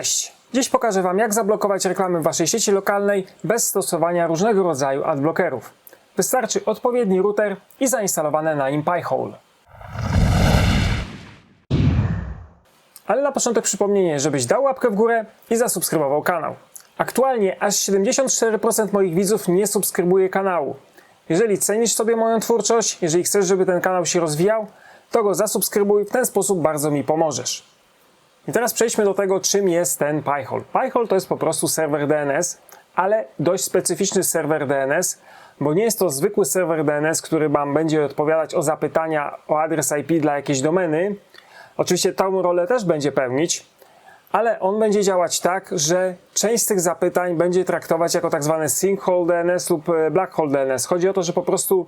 Cześć! Dziś pokażę Wam, jak zablokować reklamy w Waszej sieci lokalnej bez stosowania różnego rodzaju adblockerów. Wystarczy odpowiedni router i zainstalowane na nim Pi-hole. Ale na początek przypomnienie, żebyś dał łapkę w górę i zasubskrybował kanał. Aktualnie aż 74% moich widzów nie subskrybuje kanału. Jeżeli cenisz sobie moją twórczość, jeżeli chcesz, żeby ten kanał się rozwijał, to go zasubskrybuj, w ten sposób bardzo mi pomożesz. I teraz przejdźmy do tego, czym jest ten Pi-hole. Pi-hole to jest po prostu serwer DNS, ale dość specyficzny serwer DNS, bo nie jest to zwykły serwer DNS, który Wam będzie odpowiadać o zapytania o adres IP dla jakiejś domeny. Oczywiście tą rolę też będzie pełnić, ale on będzie działać tak, że część z tych zapytań będzie traktować jako tak zwane sinkhole DNS lub e, blackhole DNS. Chodzi o to, że po prostu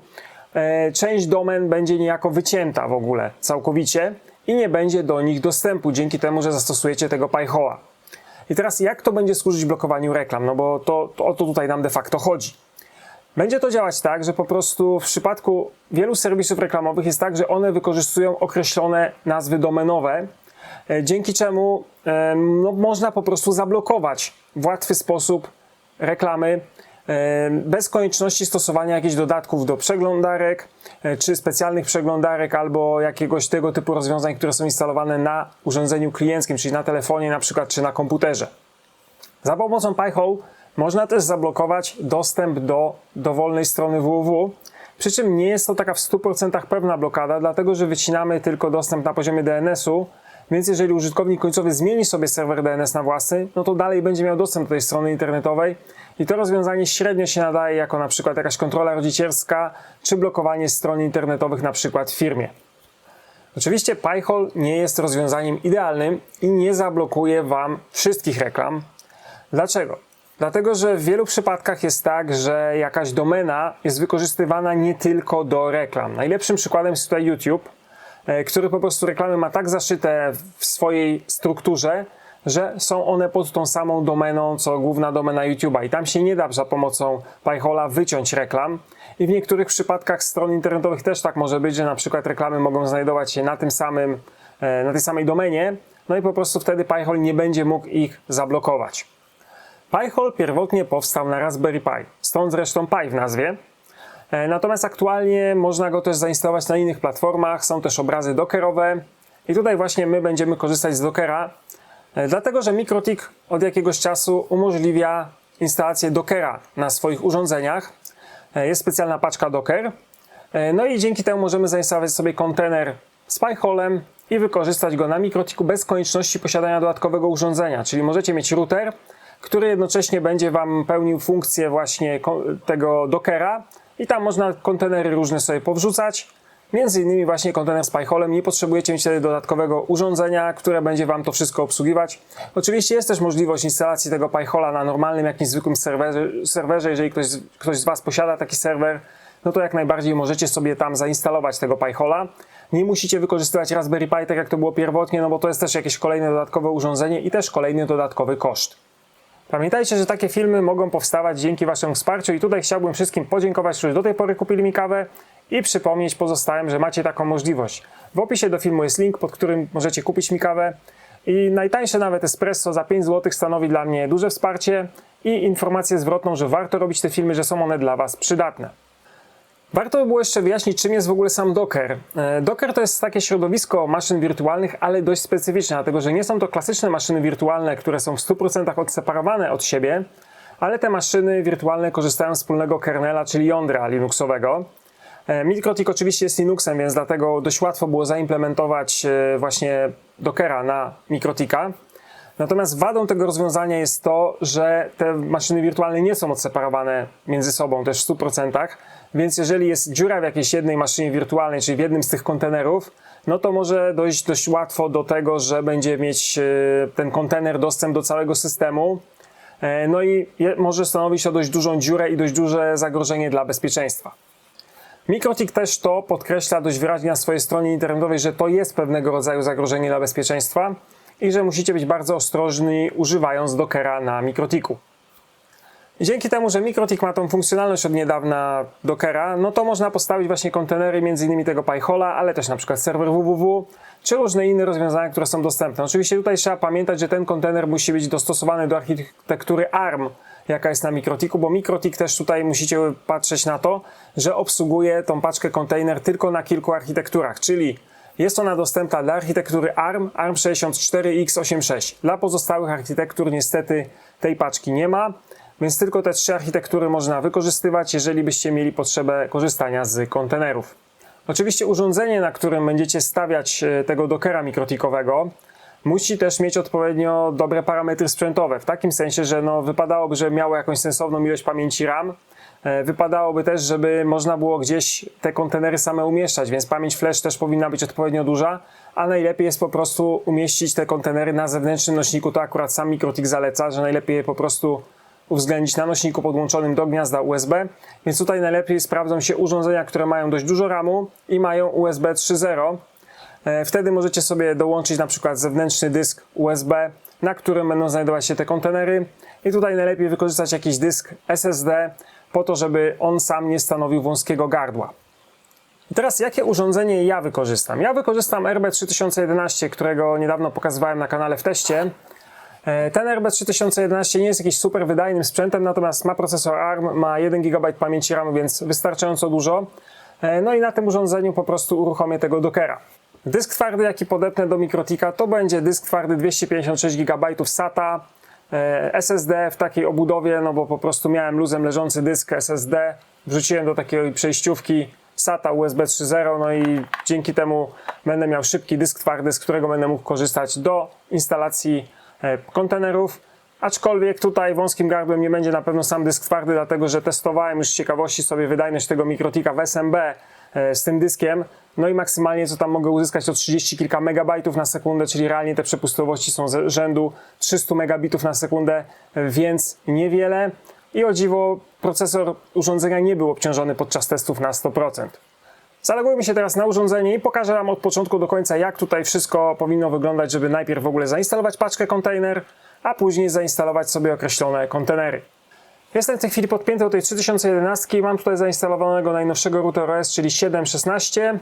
e, część domen będzie niejako wycięta w ogóle całkowicie i nie będzie do nich dostępu dzięki temu, że zastosujecie tego Pi-hole'a. I teraz jak to będzie służyć blokowaniu reklam? No bo to, to o to tutaj nam de facto chodzi. Będzie to działać tak, że po prostu w przypadku wielu serwisów reklamowych jest tak, że one wykorzystują określone nazwy domenowe, e, dzięki czemu e, no, można po prostu zablokować w łatwy sposób reklamy bez konieczności stosowania jakichś dodatków do przeglądarek, e, czy specjalnych przeglądarek, albo jakiegoś tego typu rozwiązań, które są instalowane na urządzeniu klienckim, czyli na telefonie na przykład, czy na komputerze. Za pomocą Pi-hole można też zablokować dostęp do dowolnej strony www, przy czym nie jest to taka w 100% pewna blokada, dlatego że wycinamy tylko dostęp na poziomie DNS-u, więc jeżeli użytkownik końcowy zmieni sobie serwer DNS na własny, no to dalej będzie miał dostęp do tej strony internetowej i to rozwiązanie średnio się nadaje jako na przykład jakaś kontrola rodzicielska czy blokowanie stron internetowych na przykład w firmie. Oczywiście Pi-hole nie jest rozwiązaniem idealnym i nie zablokuje Wam wszystkich reklam. Dlaczego? Dlatego, że w wielu przypadkach jest tak, że jakaś domena jest wykorzystywana nie tylko do reklam. Najlepszym przykładem jest tutaj YouTube, który po prostu reklamy ma tak zaszyte w swojej strukturze, że są one pod tą samą domeną, co główna domena YouTube'a i tam się nie da za pomocą Pi-hole'a wyciąć reklam. I w niektórych przypadkach stron internetowych też tak może być, że na przykład reklamy mogą znajdować się na tym samym, e, na tej samej domenie, no i po prostu wtedy Pi-hole nie będzie mógł ich zablokować. Pi-hole pierwotnie powstał na Raspberry Pi, stąd zresztą Pi w nazwie. E, Natomiast aktualnie można go też zainstalować na innych platformach, są też obrazy dockerowe i tutaj właśnie my będziemy korzystać z Dockera, e, dlatego że MikroTik od jakiegoś czasu umożliwia instalację Dockera na swoich urządzeniach. E, Jest specjalna paczka Docker, no i dzięki temu możemy zainstalować sobie kontener z Pi-holem i wykorzystać go na MikroTiku bez konieczności posiadania dodatkowego urządzenia, czyli możecie mieć router, który jednocześnie będzie Wam pełnił funkcję właśnie tego Dockera i tam można kontenery różne sobie powrzucać. Między innymi właśnie kontener z Pi-holem. Nie potrzebujecie mieć wtedy dodatkowego urządzenia, które będzie Wam to wszystko obsługiwać. Oczywiście jest też możliwość instalacji tego Pi-hola na normalnym, jakimś zwykłym serwerze. serwerze. Jeżeli ktoś, ktoś z Was posiada taki serwer, no to jak najbardziej możecie sobie tam zainstalować tego Pi-hola. Nie musicie wykorzystywać Raspberry Pi tak jak to było pierwotnie, no bo to jest też jakieś kolejne dodatkowe urządzenie i też kolejny dodatkowy koszt. Pamiętajcie, że takie filmy mogą powstawać dzięki Waszemu wsparciu i tutaj chciałbym wszystkim podziękować, którzy do tej pory kupili mi kawę i przypomnieć pozostałym, że macie taką możliwość. W opisie do filmu jest link, pod którym możecie kupić mi kawę i najtańsze nawet espresso za 5 zł stanowi dla mnie duże wsparcie i informację zwrotną, że warto robić te filmy, że są one dla Was przydatne. Warto by było jeszcze wyjaśnić, czym jest w ogóle sam Docker. E, Docker to jest takie środowisko maszyn wirtualnych, ale dość specyficzne, dlatego że nie są to klasyczne maszyny wirtualne, które są w 100% odseparowane od siebie, ale te maszyny wirtualne korzystają z wspólnego kernela, czyli jądra Linuxowego. E, MikroTik oczywiście jest Linuxem, więc dlatego dość łatwo było zaimplementować e, właśnie Dockera na MikroTika. Natomiast wadą tego rozwiązania jest to, że te maszyny wirtualne nie są odseparowane między sobą też w 100%, więc jeżeli jest dziura w jakiejś jednej maszynie wirtualnej, czyli w jednym z tych kontenerów, no to może dojść dość łatwo do tego, że będzie mieć e, ten kontener dostęp do całego systemu. E, No i może stanowić to dość dużą dziurę i dość duże zagrożenie dla bezpieczeństwa. MikroTik też to podkreśla dość wyraźnie na swojej stronie internetowej, że to jest pewnego rodzaju zagrożenie dla bezpieczeństwa i że musicie być bardzo ostrożni używając Dockera na MikroTiku. Dzięki temu, że MikroTik ma tą funkcjonalność od niedawna Dockera, no to można postawić właśnie kontenery m.in. tego PyHola, ale też na przykład serwer www, czy różne inne rozwiązania, które są dostępne. Oczywiście tutaj trzeba pamiętać, że ten kontener musi być dostosowany do architektury ARM, jaka jest na MikroTiku, bo MikroTik też tutaj musicie patrzeć na to, że obsługuje tą paczkę kontener tylko na kilku architekturach, czyli jest ona dostępna dla architektury ARM, ARM64x86. Dla pozostałych architektur niestety tej paczki nie ma, więc tylko te trzy architektury można wykorzystywać, jeżeli byście mieli potrzebę korzystania z kontenerów. Oczywiście urządzenie, na którym będziecie stawiać e, tego dockera mikrotikowego, musi też mieć odpowiednio dobre parametry sprzętowe. W takim sensie, że no, wypadałoby, żeby miało jakąś sensowną ilość pamięci RAM. E, Wypadałoby też, żeby można było gdzieś te kontenery same umieszczać, więc pamięć flash też powinna być odpowiednio duża, a najlepiej jest po prostu umieścić te kontenery na zewnętrznym nośniku. To akurat sam MikroTik zaleca, że najlepiej je po prostu uwzględnić na nośniku podłączonym do gniazda USB, więc tutaj najlepiej sprawdzą się urządzenia, które mają dość dużo RAMu i mają USB 3.0. E, Wtedy możecie sobie dołączyć na przykład zewnętrzny dysk USB, na którym będą znajdować się te kontenery i tutaj najlepiej wykorzystać jakiś dysk SSD po to, żeby on sam nie stanowił wąskiego gardła. I teraz jakie urządzenie ja wykorzystam? Ja wykorzystam RB3011, którego niedawno pokazywałem na kanale w teście. E, Ten RB3011 nie jest jakiś super wydajnym sprzętem, natomiast ma procesor ARM, ma 1 GB pamięci RAM, więc wystarczająco dużo. E, No i na tym urządzeniu po prostu uruchomię tego Dockera. Dysk twardy, jaki podepnę do MikroTika, to będzie dysk twardy 256 GB SATA, SSD w takiej obudowie, no bo po prostu miałem luzem leżący dysk SSD, wrzuciłem do takiej przejściówki SATA USB 3.0, no i dzięki temu będę miał szybki dysk twardy, z którego będę mógł korzystać do instalacji kontenerów. Aczkolwiek tutaj wąskim gardłem nie będzie na pewno sam dysk twardy, dlatego że testowałem już z ciekawości sobie wydajność tego mikrotika w SMB e, z tym dyskiem. No i maksymalnie co tam mogę uzyskać to 30 kilka megabajtów na sekundę, czyli realnie te przepustowości są z rzędu 300 megabitów na sekundę, e, więc niewiele. I o dziwo procesor urządzenia nie był obciążony podczas testów na 100%. Zalogujmy się teraz na urządzenie i pokażę Wam od początku do końca, jak tutaj wszystko powinno wyglądać, żeby najpierw w ogóle zainstalować paczkę kontener, a później zainstalować sobie określone kontenery. Jestem w tej chwili podpięty do tej 3011 i mam tutaj zainstalowanego najnowszego routera OS, czyli 7.16.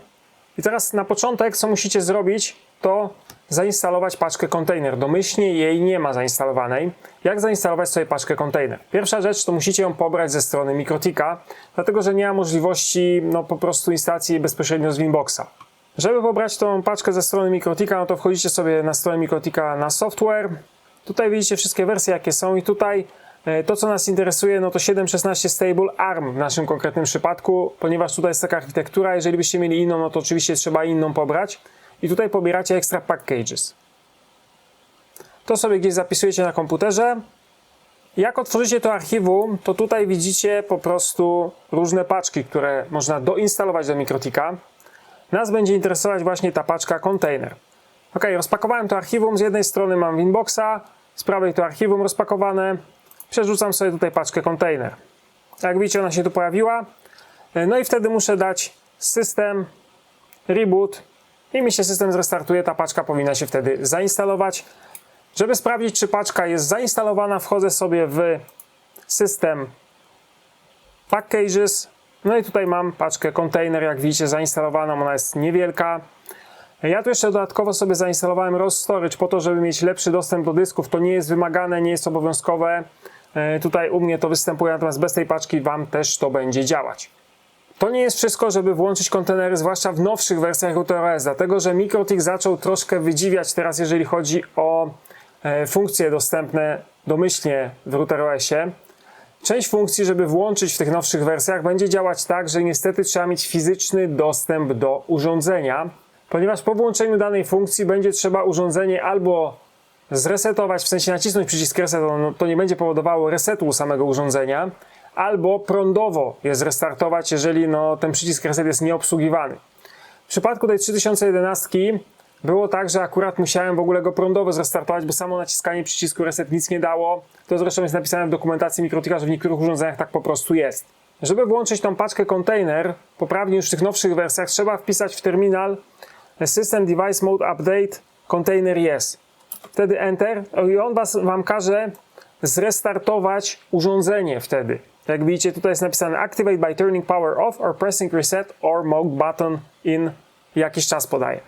I teraz na początek, co musicie zrobić, to zainstalować paczkę kontener. Domyślnie jej nie ma zainstalowanej. Jak zainstalować sobie paczkę kontener? Pierwsza rzecz to musicie ją pobrać ze strony Mikrotika, dlatego że nie ma możliwości no, po prostu instalacji bezpośrednio z Winboxa. Żeby pobrać tą paczkę ze strony Mikrotika, no to wchodzicie sobie na stronę Mikrotika na software. Tutaj widzicie wszystkie wersje, jakie są i tutaj e, to, co nas interesuje, no to 7.16 Stable ARM w naszym konkretnym przypadku, ponieważ tutaj jest taka architektura, jeżeli byście mieli inną, no to oczywiście trzeba inną pobrać. I tutaj pobieracie extra packages. To sobie gdzieś zapisujecie na komputerze. Jak otworzycie to archiwum, to tutaj widzicie po prostu różne paczki, które można doinstalować do Mikrotika. Nas będzie interesować właśnie ta paczka container. Ok, rozpakowałem to archiwum. Z jednej strony mam Winboxa, z prawej to archiwum rozpakowane. Przerzucam sobie tutaj paczkę container. Jak widzicie, ona się tu pojawiła. No i wtedy muszę dać system, reboot i mi się system zrestartuje. Ta paczka powinna się wtedy zainstalować. Żeby sprawdzić, czy paczka jest zainstalowana, wchodzę sobie w system packages. No i tutaj mam paczkę container, jak widzicie, zainstalowaną. Ona jest niewielka. Ja tu jeszcze dodatkowo sobie zainstalowałem ROS Storage po to, żeby mieć lepszy dostęp do dysków. To nie jest wymagane, nie jest obowiązkowe. E, Tutaj u mnie to występuje, natomiast bez tej paczki Wam też to będzie działać. To nie jest wszystko, żeby włączyć kontenery, zwłaszcza w nowszych wersjach RouterOS, dlatego że MikroTik zaczął troszkę wydziwiać teraz, jeżeli chodzi o e, funkcje dostępne domyślnie w RouterOSie. Część funkcji, żeby włączyć w tych nowszych wersjach, będzie działać tak, że niestety trzeba mieć fizyczny dostęp do urządzenia, ponieważ po włączeniu danej funkcji będzie trzeba urządzenie albo zresetować, w sensie nacisnąć przycisk reset, no, to nie będzie powodowało resetu samego urządzenia, albo prądowo je zrestartować, jeżeli no, ten przycisk reset jest nieobsługiwany. W przypadku tej 3011 było tak, że akurat musiałem w ogóle go prądowo zrestartować, bo samo naciskanie przycisku reset nic nie dało. To zresztą jest napisane w dokumentacji Mikrotika, że w niektórych urządzeniach tak po prostu jest. Żeby włączyć tą paczkę container, poprawnie już w tych nowszych wersjach, trzeba wpisać w terminal System Device Mode Update Container Yes. Wtedy Enter i on was, Wam każe zrestartować urządzenie wtedy. Jak widzicie, tutaj jest napisane Activate by turning power off or pressing reset or mode button in jakiś czas podaje.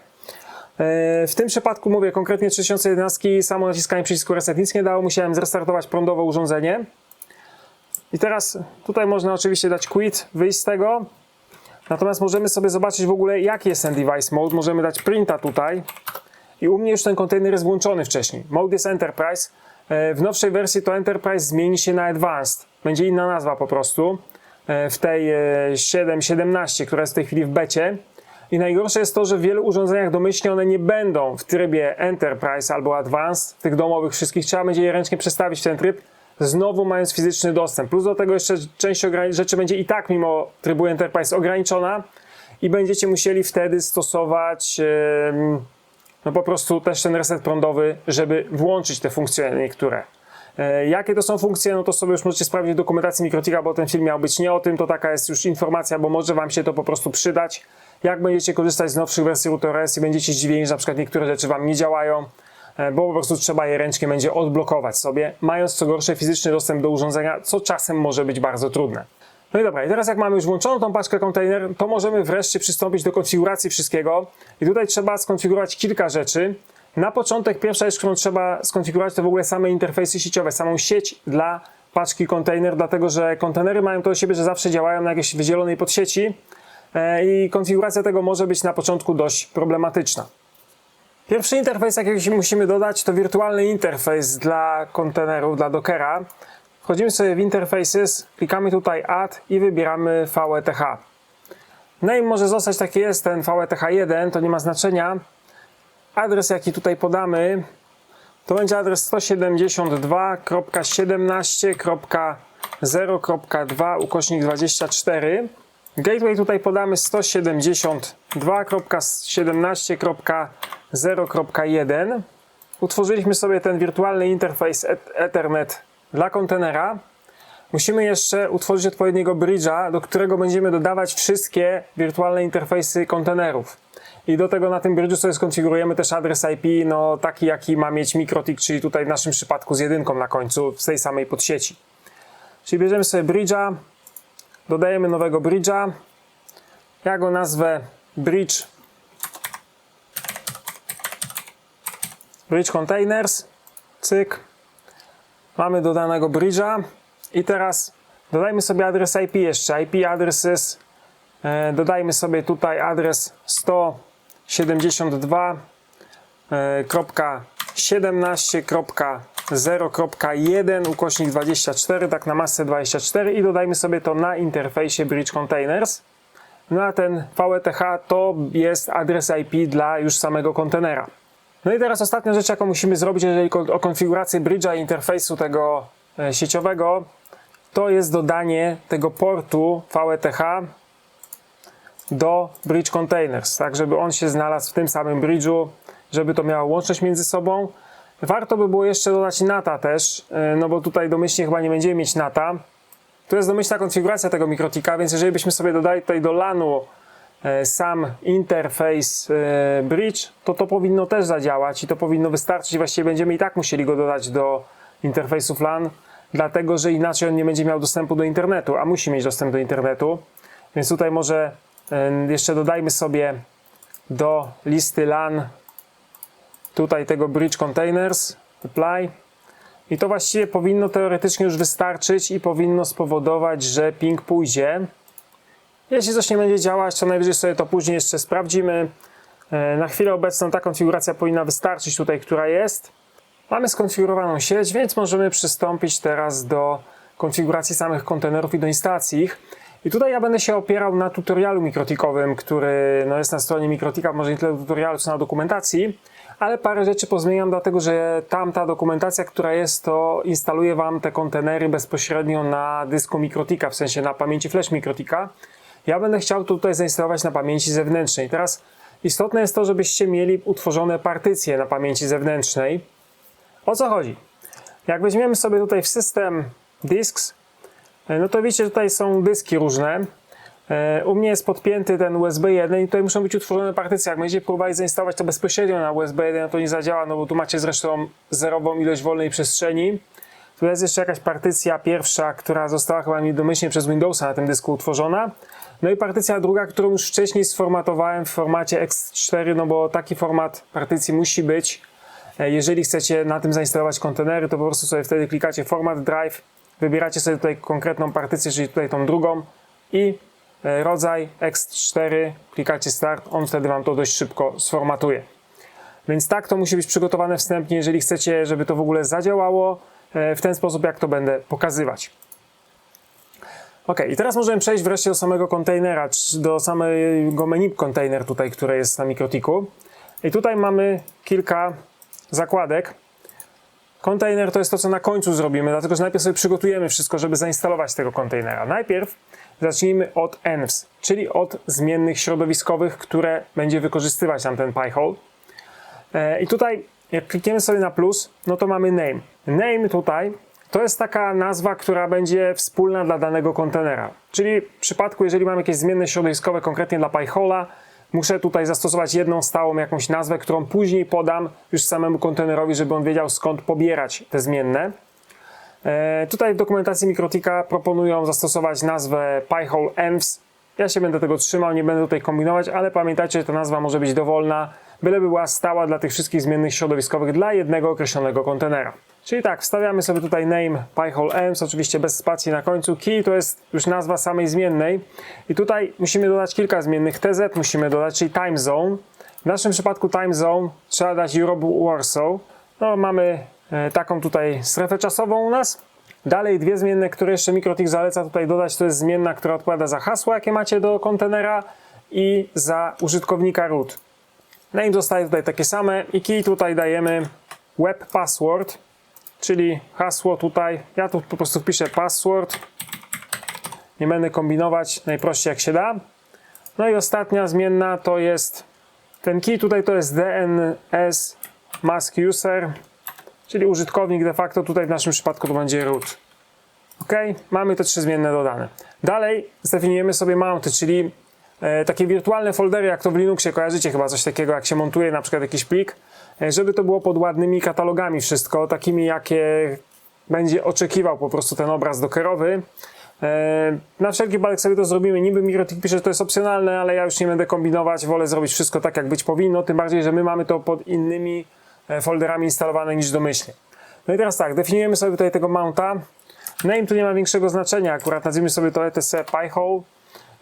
W tym przypadku mówię konkretnie 3011 samo naciskanie przycisku reset nic nie dało, musiałem zrestartować prądowo urządzenie. I teraz tutaj można oczywiście dać quit, wyjść z tego. Natomiast możemy sobie zobaczyć w ogóle jaki jest ten device mode. Możemy dać printa tutaj. I u mnie już ten kontener jest włączony wcześniej. Mode jest Enterprise. E, W nowszej wersji to Enterprise zmieni się na Advanced. Będzie inna nazwa po prostu. E, W tej e, 7.17, która jest w tej chwili w becie. I najgorsze jest to, że w wielu urządzeniach domyślnie one nie będą w trybie Enterprise albo Advanced, tych domowych wszystkich. Trzeba będzie je ręcznie przestawić w ten tryb, znowu mając fizyczny dostęp. Plus do tego jeszcze część rzeczy będzie i tak mimo trybu Enterprise ograniczona i będziecie musieli wtedy stosować no po prostu też ten reset prądowy, żeby włączyć te funkcje niektóre. E, Jakie to są funkcje, no to sobie już możecie sprawdzić w dokumentacji Mikrotika, bo ten film miał być nie o tym, to taka jest już informacja, bo może Wam się to po prostu przydać. Jak będziecie korzystać z nowszych wersji RouterOS i będziecie zdziwieni, że na przykład niektóre rzeczy Wam nie działają, e, bo po prostu trzeba je ręcznie będzie odblokować sobie, mając co gorsze fizyczny dostęp do urządzenia, co czasem może być bardzo trudne. No i dobra, i teraz jak mamy już włączoną tą paczkę kontener, to możemy wreszcie przystąpić do konfiguracji wszystkiego. I tutaj trzeba skonfigurować kilka rzeczy. Na początek pierwsza rzecz, którą trzeba skonfigurować, to w ogóle same interfejsy sieciowe, samą sieć dla paczki kontener, dlatego że kontenery mają to do siebie, że zawsze działają na jakiejś wydzielonej podsieci e, i konfiguracja tego może być na początku dość problematyczna. Pierwszy interfejs, jaki musimy dodać, to wirtualny interfejs dla kontenerów, dla Dockera. Wchodzimy sobie w Interfaces, klikamy tutaj Add i wybieramy VETH. Name może zostać taki jest, ten VETH1, to nie ma znaczenia. Adres, jaki tutaj podamy, to będzie adres 172.17.0.2 ukośnik 24. Gateway tutaj podamy 172.17.0.1. Utworzyliśmy sobie ten wirtualny interfejs et- Ethernet dla kontenera. Musimy jeszcze utworzyć odpowiedniego bridge'a, do którego będziemy dodawać wszystkie wirtualne interfejsy kontenerów. I do tego na tym bridge'u sobie skonfigurujemy też adres IP, no taki jaki ma mieć Mikrotik, czyli tutaj w naszym przypadku z jedynką na końcu z tej samej podsieci. Czyli bierzemy sobie bridge'a, dodajemy nowego bridge'a. Ja go nazwę bridge bridge containers. Cyk. Mamy dodanego bridge'a i teraz dodajmy sobie adres IP jeszcze. IP addresses. E, dodajmy sobie tutaj adres 172.17.0.1 ukośnik 24, tak na masę 24 i dodajmy sobie to na interfejsie Bridge Containers. No a ten VETH to jest adres IP dla już samego kontenera. No i teraz ostatnia rzecz, jaką musimy zrobić, jeżeli o konfigurację bridge'a i interfejsu tego e, sieciowego, to jest dodanie tego portu VETH do Bridge Containers, tak żeby on się znalazł w tym samym bridge'u, żeby to miało łączność między sobą. Warto by było jeszcze dodać NATA też, e, no bo tutaj domyślnie chyba nie będziemy mieć NATA. To jest domyślna konfiguracja tego mikrotika, więc jeżeli byśmy sobie dodali tutaj do LANu e, sam interfejs e, bridge, to to powinno też zadziałać i to powinno wystarczyć. Właściwie będziemy i tak musieli go dodać do interfejsów LAN, dlatego że inaczej on nie będzie miał dostępu do internetu, a musi mieć dostęp do internetu. Więc tutaj może jeszcze dodajmy sobie do listy LAN tutaj tego bridge containers, apply. I to właściwie powinno teoretycznie już wystarczyć i powinno spowodować, że ping pójdzie. Jeśli coś nie będzie działać, to najwyżej sobie to później jeszcze sprawdzimy. E, Na chwilę obecną ta konfiguracja powinna wystarczyć tutaj, która jest. Mamy skonfigurowaną sieć, więc możemy przystąpić teraz do konfiguracji samych kontenerów i do instalacji ich. I tutaj ja będę się opierał na tutorialu mikrotikowym, który no, jest na stronie Mikrotika, może nie tyle tutorialu, co na dokumentacji, ale parę rzeczy pozmieniam, dlatego że tamta dokumentacja, która jest, to instaluje Wam te kontenery bezpośrednio na dysku Mikrotika, w sensie na pamięci flash Mikrotika. Ja będę chciał to tutaj zainstalować na pamięci zewnętrznej. Teraz istotne jest to, żebyście mieli utworzone partycje na pamięci zewnętrznej. O co chodzi? Jak weźmiemy sobie tutaj w system disks, no to widzicie, tutaj są dyski różne. E, U mnie jest podpięty ten USB 1 i tutaj muszą być utworzone partycje. Jak będziecie próbowali zainstalować to bezpośrednio na USB 1, to nie zadziała, no bo tu macie zresztą zerową ilość wolnej przestrzeni. Tu jest jeszcze jakaś partycja pierwsza, która została chyba mi domyślnie przez Windowsa na tym dysku utworzona. No i partycja druga, którą już wcześniej sformatowałem w formacie X4, no bo taki format partycji musi być. E, Jeżeli chcecie na tym zainstalować kontenery, to po prostu sobie wtedy klikacie Format Drive, wybieracie sobie tutaj konkretną partycję, czyli tutaj tą drugą i e, rodzaj X4, klikacie Start, on wtedy Wam to dość szybko sformatuje. Więc tak, to musi być przygotowane wstępnie, jeżeli chcecie, żeby to w ogóle zadziałało e, w ten sposób, jak to będę pokazywać. Ok, i teraz możemy przejść wreszcie do samego kontenera, do samego menu container tutaj, które jest na Mikrotiku. I tutaj mamy kilka zakładek. Kontener to jest to, co na końcu zrobimy, dlatego że najpierw sobie przygotujemy wszystko, żeby zainstalować tego kontenera. Najpierw zacznijmy od envs, czyli od zmiennych środowiskowych, które będzie wykorzystywać nam ten Pi-hole. E, I tutaj, jak klikniemy sobie na plus, no to mamy name. Name tutaj to jest taka nazwa, która będzie wspólna dla danego kontenera. Czyli w przypadku, jeżeli mam jakieś zmienne środowiskowe, konkretnie dla PyHola, muszę tutaj zastosować jedną stałą jakąś nazwę, którą później podam już samemu kontenerowi, żeby on wiedział skąd pobierać te zmienne. E, tutaj w dokumentacji Mikrotika proponują zastosować nazwę PyHole envs. Ja się będę tego trzymał, nie będę tutaj kombinować, ale pamiętajcie, że ta nazwa może być dowolna, byleby była stała dla tych wszystkich zmiennych środowiskowych dla jednego określonego kontenera. Czyli tak, wstawiamy sobie tutaj name PyHole envs, oczywiście bez spacji na końcu. Key to jest już nazwa samej zmiennej. I tutaj musimy dodać kilka zmiennych. TZ musimy dodać, czyli time zone. W naszym przypadku time zone trzeba dać Europe Warsaw. No, mamy e, taką tutaj strefę czasową u nas. Dalej dwie zmienne, które jeszcze MikroTik zaleca tutaj dodać, to jest zmienna, która odpowiada za hasło, jakie macie do kontenera i za użytkownika root. Name zostaje tutaj takie same i key tutaj dajemy web password, czyli hasło tutaj. Ja tu po prostu wpiszę password. Nie będę kombinować, najprościej jak się da. No i ostatnia zmienna to jest ten key tutaj to jest DNS mask user, czyli użytkownik de facto tutaj w naszym przypadku to będzie root. Ok, mamy te trzy zmienne dodane. Dalej zdefiniujemy sobie mounty, czyli takie wirtualne foldery, jak to w Linuxie kojarzycie chyba coś takiego, jak się montuje na przykład jakiś plik, e, żeby to było pod ładnymi katalogami wszystko, takimi jakie będzie oczekiwał po prostu ten obraz dockerowy. E, Na wszelki wypadek sobie to zrobimy. Niby Mikrotik pisze, że to jest opcjonalne, ale ja już nie będę kombinować. Wolę zrobić wszystko tak, jak być powinno. Tym bardziej, że my mamy to pod innymi e, folderami instalowane niż domyślnie. No i teraz tak, definiujemy sobie tutaj tego mounta. Name tu nie ma większego znaczenia. Akurat nazwijmy sobie to etc pyhole.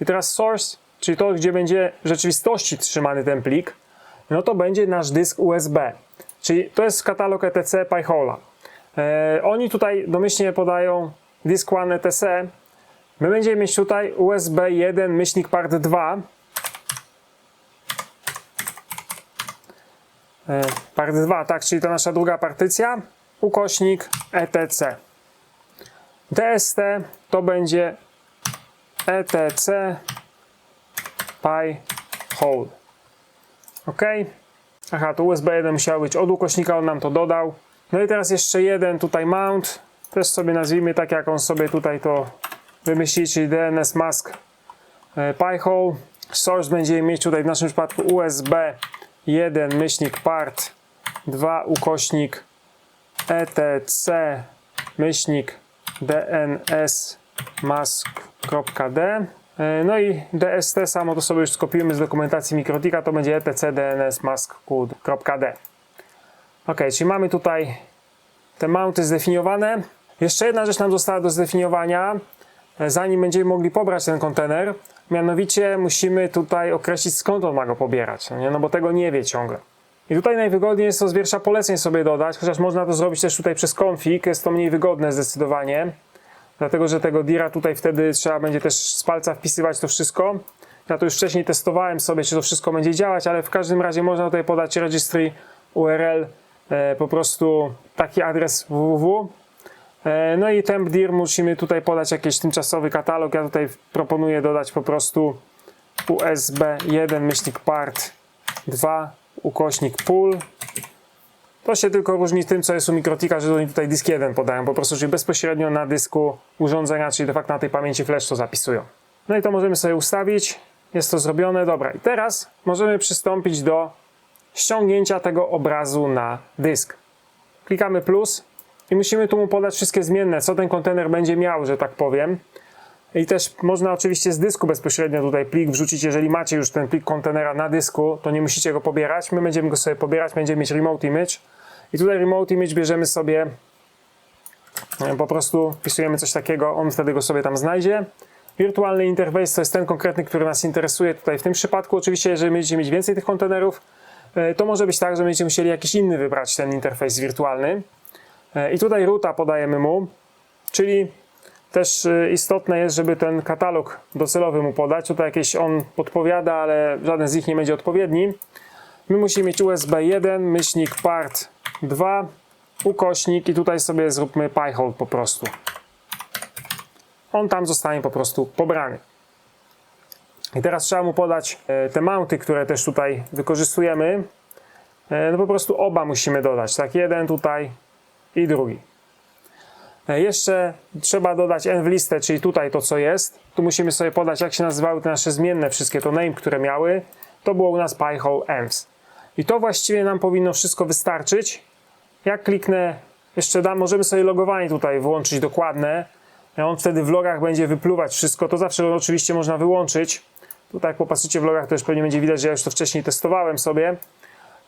I teraz source, czyli to, gdzie będzie w rzeczywistości trzymany ten plik, no to będzie nasz dysk USB. Czyli to jest katalog etc pyhola. E, oni tutaj domyślnie podają disk 1 etc. My będziemy mieć tutaj USB 1 myślnik part 2. E, part 2, tak, czyli to nasza druga partycja. Ukośnik etc. DST to będzie etc pi hole. OK. Aha, to USB 1 musiał być od ukośnika, on nam to dodał. No i teraz jeszcze jeden tutaj mount. Też sobie nazwijmy tak, jak on sobie tutaj to wymyśli, czyli DNS mask e, Pi-hole. Source będziemy mieć tutaj w naszym przypadku USB 1 myślnik part 2 ukośnik etc myślnik dns mask.d no i DST samo to sobie już skopiujemy z dokumentacji Mikrotika, to będzie etc dns mask.d Ok, czyli mamy tutaj te mounty zdefiniowane. Jeszcze jedna rzecz nam została do zdefiniowania, e, zanim będziemy mogli pobrać ten kontener. Mianowicie musimy tutaj określić skąd on ma go pobierać, no, nie? no bo tego nie wie ciągle. I tutaj najwygodniej jest to z wiersza poleceń sobie dodać, chociaż można to zrobić też tutaj przez config, jest to mniej wygodne zdecydowanie. Dlatego, że tego dira tutaj wtedy trzeba będzie też z palca wpisywać to wszystko. Ja to już wcześniej testowałem sobie, czy to wszystko będzie działać, ale w każdym razie można tutaj podać registry URL, e, po prostu taki adres www. E, no i temp dir musimy tutaj podać jakiś tymczasowy katalog. Ja tutaj proponuję dodać po prostu USB 1 myślnik part 2 ukośnik pool. To się tylko różni tym, co jest u Mikrotika, że oni tutaj dysk 1 podają, po prostu, czyli bezpośrednio na dysku urządzenia, czyli de facto na tej pamięci flash to zapisują. No i to możemy sobie ustawić. Jest to zrobione. Dobra, i teraz możemy przystąpić do ściągnięcia tego obrazu na dysk. Klikamy plus i musimy tu mu podać wszystkie zmienne, co ten kontener będzie miał, że tak powiem. I też można oczywiście z dysku bezpośrednio tutaj plik wrzucić, jeżeli macie już ten plik kontenera na dysku, to nie musicie go pobierać. My będziemy go sobie pobierać, będziemy mieć remote image. I tutaj remote image bierzemy sobie, e, po prostu wpisujemy coś takiego, on wtedy go sobie tam znajdzie. Wirtualny interfejs to jest ten konkretny, który nas interesuje tutaj w tym przypadku. Oczywiście, jeżeli będziecie mieć więcej tych kontenerów, e, to może być tak, że będziecie musieli jakiś inny wybrać ten interfejs wirtualny. E, I tutaj roota podajemy mu, czyli też e, istotne jest, żeby ten katalog docelowy mu podać. Tutaj jakieś on podpowiada, ale żaden z nich nie będzie odpowiedni. My musimy mieć USB 1, myślnik part 2, ukośnik i tutaj sobie zróbmy pyhole po prostu. On tam zostanie po prostu pobrany. I teraz trzeba mu podać e, te mounty, które też tutaj wykorzystujemy. E, No po prostu oba musimy dodać, tak? Jeden tutaj i drugi. E, Jeszcze trzeba dodać env listę, czyli tutaj to co jest. Tu musimy sobie podać jak się nazywały te nasze zmienne, wszystkie to name, które miały. To było u nas pyhole envs. I to właściwie nam powinno wszystko wystarczyć. Jak kliknę, jeszcze dam, możemy sobie logowanie tutaj włączyć dokładne. On wtedy w logach będzie wypluwać wszystko. To zawsze oczywiście można wyłączyć. Tutaj jak popatrzycie w logach, to już pewnie będzie widać, że ja już to wcześniej testowałem sobie.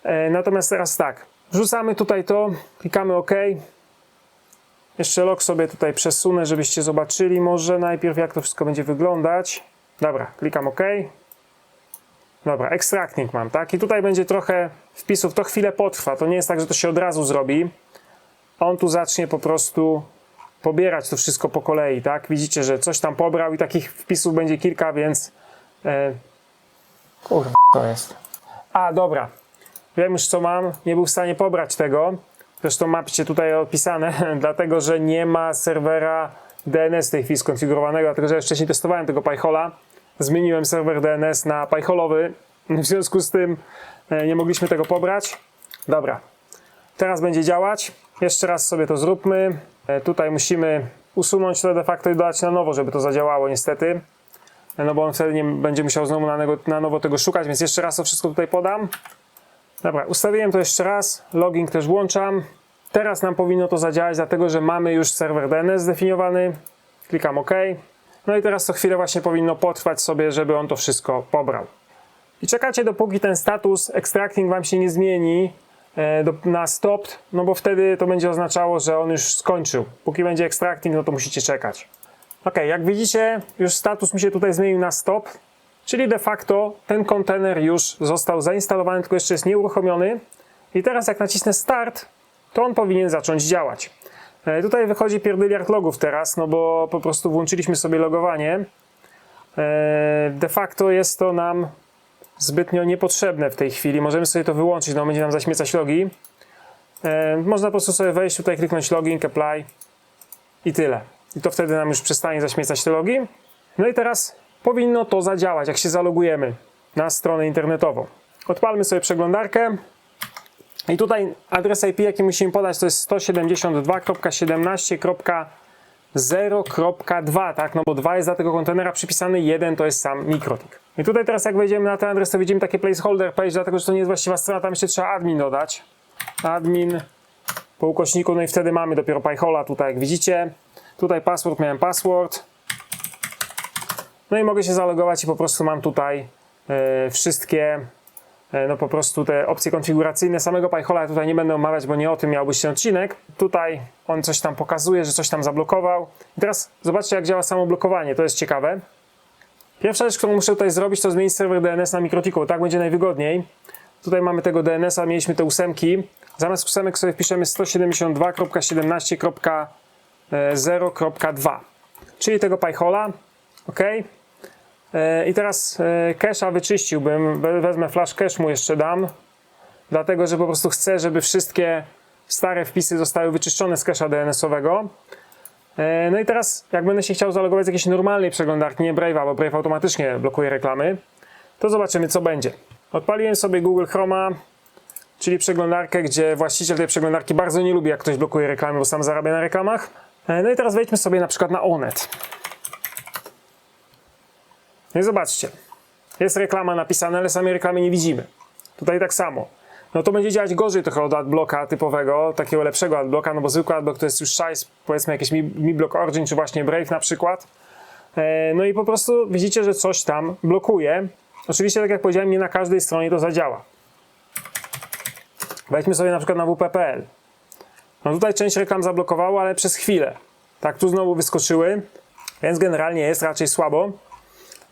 E, Natomiast teraz tak, wrzucamy tutaj to, klikamy OK. Jeszcze log sobie tutaj przesunę, żebyście zobaczyli może najpierw jak to wszystko będzie wyglądać. Dobra, klikam OK. Dobra, extracting mam, tak? I tutaj będzie trochę wpisów, to chwilę potrwa. To nie jest tak, że to się od razu zrobi. On tu zacznie po prostu pobierać to wszystko po kolei, tak? Widzicie, że coś tam pobrał i takich wpisów będzie kilka, więc... E... Kurwa, to jest. A, dobra. Wiem już co mam. Nie był w stanie pobrać tego. Zresztą macie tutaj opisane, dlatego że nie ma serwera DNS w tej chwili skonfigurowanego, dlatego że ja wcześniej testowałem tego PyHola. Zmieniłem serwer DNS na PyHolowy. W związku z tym e, nie mogliśmy tego pobrać. Dobra. Teraz będzie działać. Jeszcze raz sobie to zróbmy. E, Tutaj musimy usunąć to de facto i dodać na nowo, żeby to zadziałało niestety. E, No bo on wtedy nie będzie musiał znowu na, na nowo tego szukać, więc jeszcze raz to wszystko tutaj podam. Dobra, ustawiłem to jeszcze raz. Logging też włączam. Teraz nam powinno to zadziałać, dlatego że mamy już serwer DNS zdefiniowany. Klikam OK. No i teraz co chwilę właśnie powinno potrwać sobie, żeby on to wszystko pobrał. I czekacie dopóki ten status extracting wam się nie zmieni e, na stopped, no bo wtedy to będzie oznaczało, że on już skończył. Póki będzie extracting, no to musicie czekać. Ok, jak widzicie, już status mi się tutaj zmienił na stop, czyli de facto ten kontener już został zainstalowany, tylko jeszcze jest nieuruchomiony. I teraz jak nacisnę start, to on powinien zacząć działać. E, Tutaj wychodzi pierdyliard logów teraz, no bo po prostu włączyliśmy sobie logowanie. E, De facto jest to nam zbytnio niepotrzebne w tej chwili. Możemy sobie to wyłączyć, no będzie nam zaśmiecać logi. E, Można po prostu sobie wejść tutaj, kliknąć login, apply i tyle. I to wtedy nam już przestanie zaśmiecać te logi. No i teraz powinno to zadziałać, jak się zalogujemy na stronę internetową. Odpalmy sobie przeglądarkę. I tutaj adres IP, jaki musimy podać, to jest 172.17.0.2, tak? No bo 2 jest dla tego kontenera przypisany, 1 to jest sam mikrotik. I tutaj teraz jak wejdziemy na ten adres, to widzimy takie placeholder page, dlatego że to nie jest właściwa strona, tam jeszcze trzeba admin dodać. Admin po ukośniku, no i wtedy mamy dopiero PyHola tutaj, jak widzicie. Tutaj password, miałem password. No i mogę się zalogować i po prostu mam tutaj e, wszystkie e, no po prostu te opcje konfiguracyjne samego PyHola ja tutaj nie będę omawiać, bo nie o tym miał być ten odcinek. Tutaj on coś tam pokazuje, że coś tam zablokował. I teraz zobaczcie jak działa samo blokowanie, to jest ciekawe. Pierwsza rzecz, którą muszę tutaj zrobić, to zmienić serwer DNS na Mikrotiku, tak będzie najwygodniej. Tutaj mamy tego DNS-a, mieliśmy te ósemki. Zamiast ósemek sobie wpiszemy 172.17.0.2, czyli tego PyHola. OK. E, I teraz e, cache'a wyczyściłbym, We- wezmę flash cache mu jeszcze dam, dlatego że po prostu chcę, żeby wszystkie stare wpisy zostały wyczyszczone z cache'a DNS-owego. E, No i teraz, jak będę się chciał zalogować z jakiejś normalnej przeglądarki, nie Brave'a, bo Brave automatycznie blokuje reklamy, to zobaczymy, co będzie. Odpaliłem sobie Google Chroma, czyli przeglądarkę, gdzie właściciel tej przeglądarki bardzo nie lubi, jak ktoś blokuje reklamy, bo sam zarabia na reklamach. No i teraz wejdźmy sobie na przykład na Onet. No i zobaczcie, jest reklama napisana, ale samej reklamy nie widzimy. Tutaj tak samo. no to będzie działać gorzej trochę od adblocka typowego, takiego lepszego adblocka, no bo zwykły adblock to jest już size, powiedzmy jakiś Mi, Mi Block Origin, czy właśnie Brave na przykład. E, No i po prostu widzicie, że coś tam blokuje. Oczywiście, tak jak powiedziałem, nie na każdej stronie to zadziała. Wejdźmy sobie na przykład na wp.pl. No tutaj część reklam zablokowało, ale przez chwilę. Tak, tu znowu wyskoczyły, więc generalnie jest raczej słabo,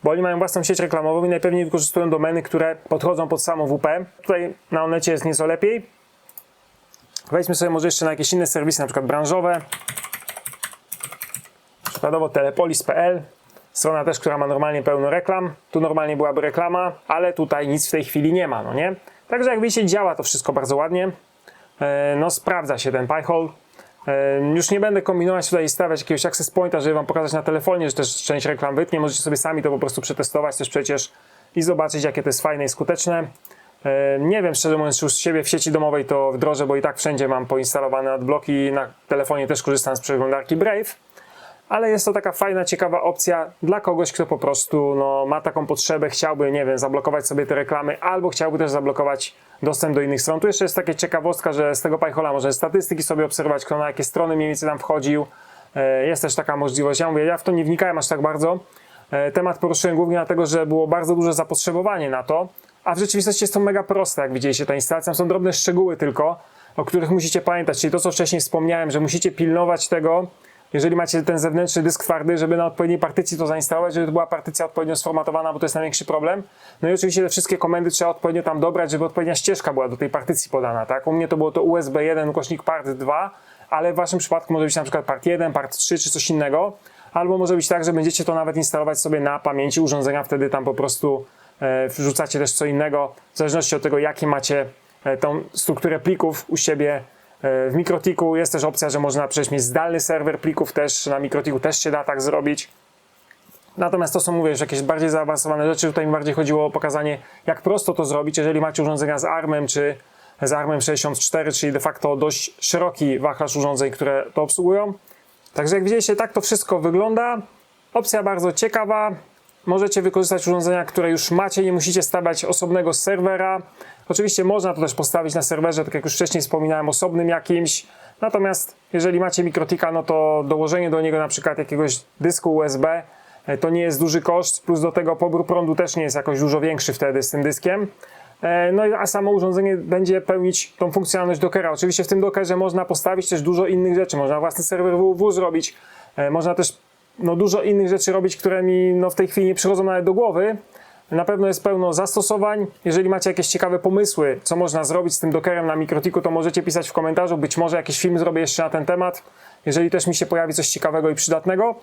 bo oni mają własną sieć reklamową i najpewniej wykorzystują domeny, które podchodzą pod samą WP. Tutaj na Onecie jest nieco lepiej. Wejdźmy sobie może jeszcze na jakieś inne serwisy, na przykład branżowe. Przykładowo telepolis.pl. Strona też, która ma normalnie pełno reklam. Tu normalnie byłaby reklama, ale tutaj nic w tej chwili nie ma, no nie? Także jak widzicie, działa to wszystko bardzo ładnie. E, No sprawdza się ten Pi-hole. Już nie będę kombinować tutaj i stawiać jakiegoś access pointa, żeby wam pokazać na telefonie, że też część reklam wytnie. Możecie sobie sami to po prostu przetestować też przecież i zobaczyć, jakie to jest fajne i skuteczne. Nie wiem, szczerze mówiąc, już siebie w sieci domowej to wdrożę, bo i tak wszędzie mam poinstalowane adblocki. Na telefonie też korzystam z przeglądarki Brave ale jest to taka fajna, ciekawa opcja dla kogoś, kto po prostu no, ma taką potrzebę, chciałby, nie wiem, zablokować sobie te reklamy, albo chciałby też zablokować dostęp do innych stron. Tu jeszcze jest taka ciekawostka, że z tego Pajhola może statystyki sobie obserwować, kto na jakie strony mniej więcej tam wchodził. E, Jest też taka możliwość. Ja mówię, ja w to nie wnikałem aż tak bardzo. E, Temat poruszyłem głównie dlatego, że było bardzo duże zapotrzebowanie na to, a w rzeczywistości jest to mega proste, jak widzieliście, ta instalacja. Są drobne szczegóły tylko, o których musicie pamiętać, czyli to, co wcześniej wspomniałem, że musicie pilnować tego, jeżeli macie ten zewnętrzny dysk twardy, żeby na odpowiedniej partycji to zainstalować, żeby to była partycja odpowiednio sformatowana, bo to jest największy problem. No i oczywiście te wszystkie komendy trzeba odpowiednio tam dobrać, żeby odpowiednia ścieżka była do tej partycji podana, tak? U mnie to było to USB 1 ukośnik part 2, ale w waszym przypadku może być na przykład part 1, part 3 czy coś innego. Albo może być tak, że będziecie to nawet instalować sobie na pamięci urządzenia, wtedy tam po prostu e, wrzucacie też co innego, w zależności od tego, jakie macie e, tą strukturę plików u siebie W Mikrotiku jest też opcja, że można przecież mieć zdalny serwer plików też, na Mikrotiku też się da tak zrobić. Natomiast to są, mówię, już jakieś bardziej zaawansowane rzeczy. Tutaj mi bardziej chodziło o pokazanie, jak prosto to zrobić, jeżeli macie urządzenia z ARMem czy z ARMem 64, czyli de facto dość szeroki wachlarz urządzeń, które to obsługują. Także jak widzieliście, tak to wszystko wygląda. Opcja bardzo ciekawa. Możecie wykorzystać urządzenia, które już macie, nie musicie stawiać osobnego serwera. Oczywiście można to też postawić na serwerze, tak jak już wcześniej wspominałem, osobnym jakimś. Natomiast jeżeli macie mikrotika, no to dołożenie do niego na przykład jakiegoś dysku USB e, to nie jest duży koszt, plus do tego pobór prądu też nie jest jakoś dużo większy wtedy z tym dyskiem. E, No a samo urządzenie będzie pełnić tą funkcjonalność Dockera. Oczywiście w tym Dockerze można postawić też dużo innych rzeczy. Można własny serwer www zrobić, e, można też no, dużo innych rzeczy robić, które mi no, w tej chwili nie przychodzą nawet do głowy. Na pewno jest pełno zastosowań. Jeżeli macie jakieś ciekawe pomysły, co można zrobić z tym Dockerem na Mikrotiku, to możecie pisać w komentarzu. Być może jakiś film zrobię jeszcze na ten temat. Jeżeli też mi się pojawi coś ciekawego i przydatnego.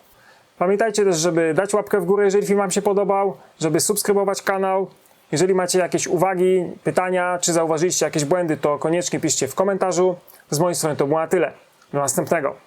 Pamiętajcie też, żeby dać łapkę w górę, jeżeli film Wam się podobał, żeby subskrybować kanał. Jeżeli macie jakieś uwagi, pytania, czy zauważyliście jakieś błędy, to koniecznie piszcie w komentarzu. Z mojej strony to było na tyle. Do następnego.